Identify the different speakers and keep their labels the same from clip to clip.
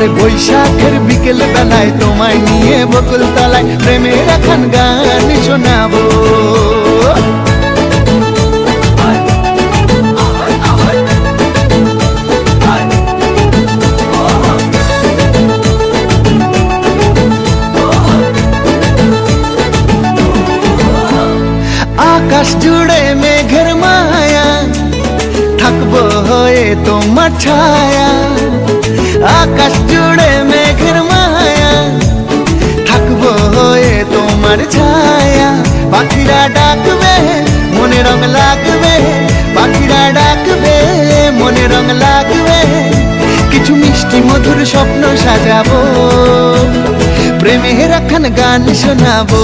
Speaker 1: আর বৈশাখের বিকেল বেলায় তোমায় নিয়ে বকুল তলায় প্রেমের এখন গান শোনাবো। আকাশ জুড়ে মেঘের মায়া, থাকব হয়ে তোমার ছায়া। মধুর স্বপ্ন সাজাবো, প্রেমের এখন গান শোনাবো।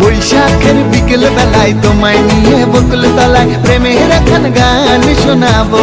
Speaker 1: বৈশাখের বিকেল বেলায় তোমায় নিয়ে বকুল তলায় প্রেমের এখন গান শোনাবো।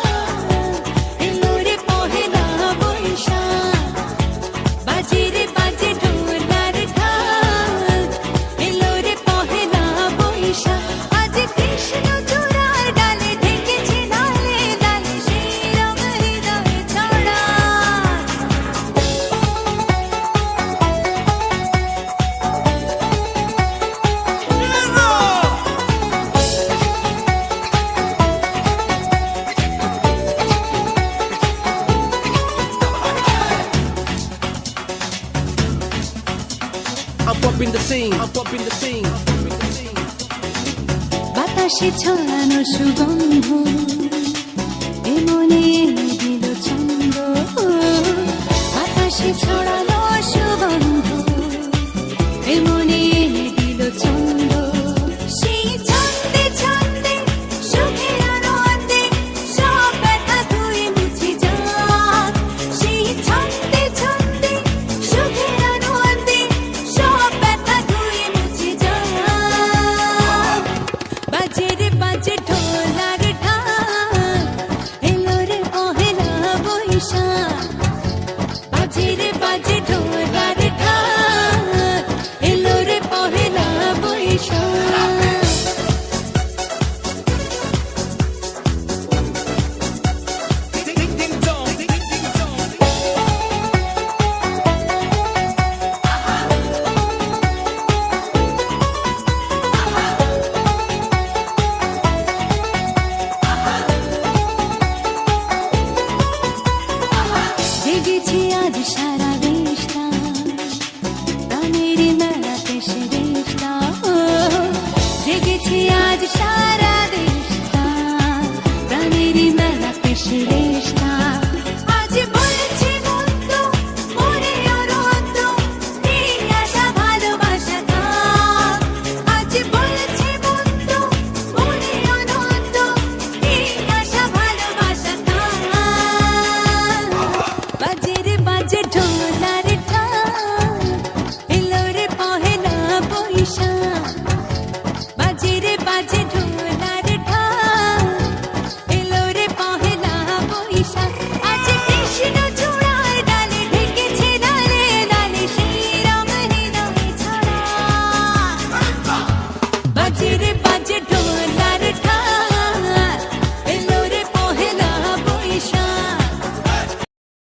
Speaker 2: I'm bumping the scene. I'm bumping the scene.
Speaker 3: বাতাসে ছড়ানো সুগন্ধ এমনে জেগেছে আজ সারা দেশটা। তামেরি মেলাতে সে দেশটা। জেগেছে আজ সারা